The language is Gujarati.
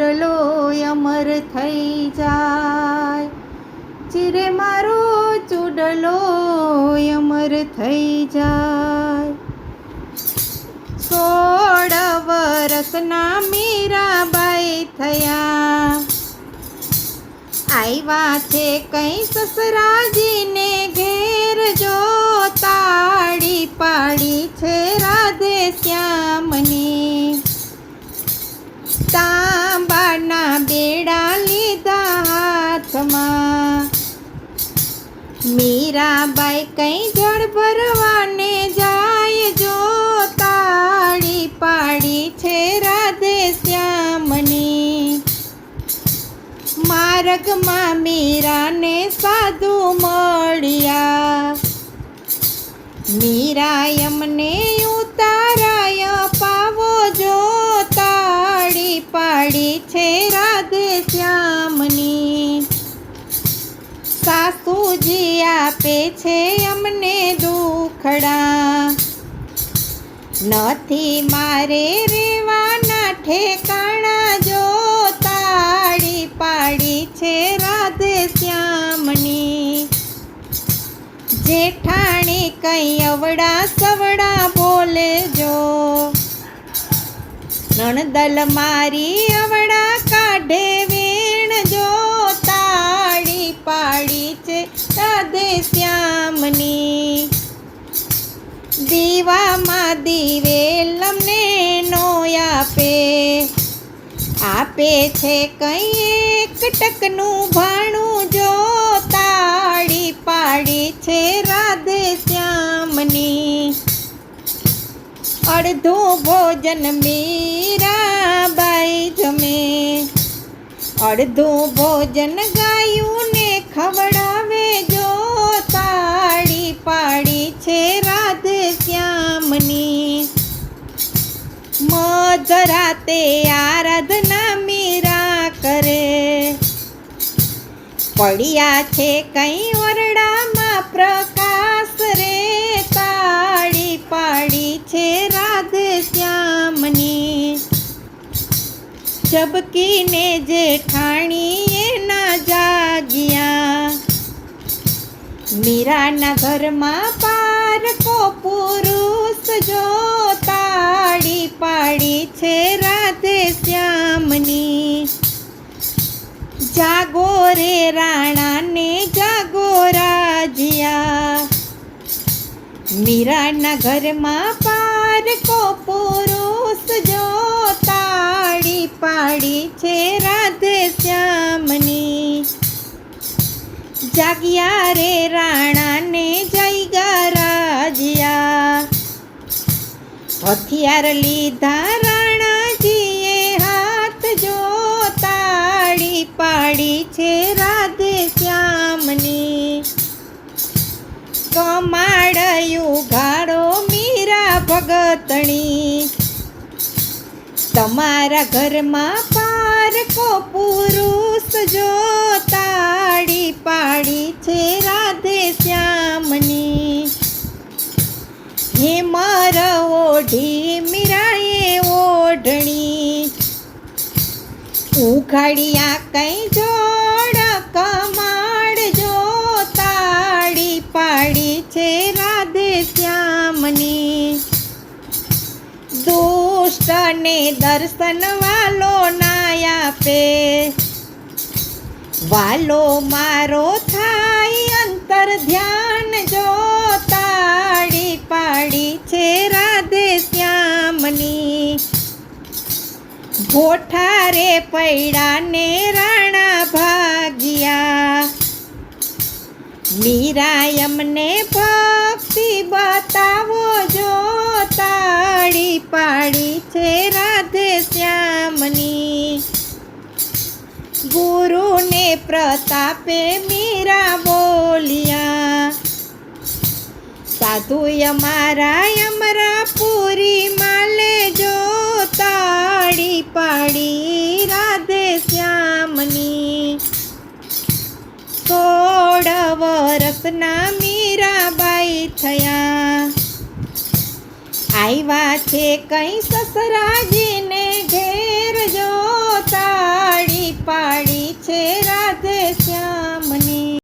ચૂડલો અમર થઈ જાય. ચીરે મારો ચૂડલો અમર થઈ જાય. સોળ વરસના મીરાબાઈ થયા. આવ્યા છે કઈ સસરાજીને ઘેર. મીરાબાઈ કઈ જળ ભરવાને જાય જો તાળી પાડી છે રાધે શ્યામની. માર્ગમાં મીરાને સાધુ મળ્યા. મીરા એમને સાસુજી આપે છે અમને દુખડા. નથી મારે રેવાના ઠેકાણા જો તાળી પાડી છે રાધે શ્યામની. જેઠાણી કઈ અવડા સવડા બોલે જો. નણદલ મારી અવડા કાઢે વેણ જો. દીવામાં દિવેલ અમને નો આપે. આપે છે કંઈ એક ટકનું ભાણું જો તાળી પાડી છે રાધે શ્યામની. અડધું ભોજન મીરાબાઈ જમે. અડધું ભોજન ગાયું ને ખવડાવે શ્યામની મધરાતે આરાધના મીરા કરે. પડ્યા છે કઈ ઓરડામાં પ્રકાશ રે, તાળી પાડી છે રાધે શ્યામની. ઝબકીને જેઠાણી એના જાગ્યા. મીરાના ઘરમાં પારકો પુરુષ જો તાળી પાડી છે રાધે શ્યામની. જાગો રે રાણાને, જાગો રાજિયા. મીરાના ઘરમાં પારકો પુરુષ જો તાળી પાડી છે રાધે શ્યામની. જાગ્યા રે રાણાને જય હથિયાર લીધા રાણાજીએ હાથ જો તાળી પાડી છે રાધે શ્યામની. કમાડયું ગાળો મીરા ભગતણી તમારા ઘરમાં પારકો પુરુષ જો તાળી પાડી છે મીરાએ ઓઢણી. ઉઘાડિયા કઈ જોડ કમાડ જો તાળી પાડી છે રાધે શ્યામની. દુષ્ટને દર્શન વાલો ના આપે. વાલો મારો થાય અંતર ધ્યાન. ભોઠારે પૈડાને રાણા ભાગ્યા. મીરા એમને ભક્તિ બતાવો જો તાળી પાડી છે રાધે શ્યામની. ગુરુને પ્રતાપે મીરા બોલ્યા સાધુ અમારા અમરા પૂરી માલે ઝાંખી પાડી રાધે શ્યામની. સોળ વરસના મીરાબાઈ થયા. આવ્યા છે કઈ સસરાજીને ઘેર જો તાળી પાડી છે રાધે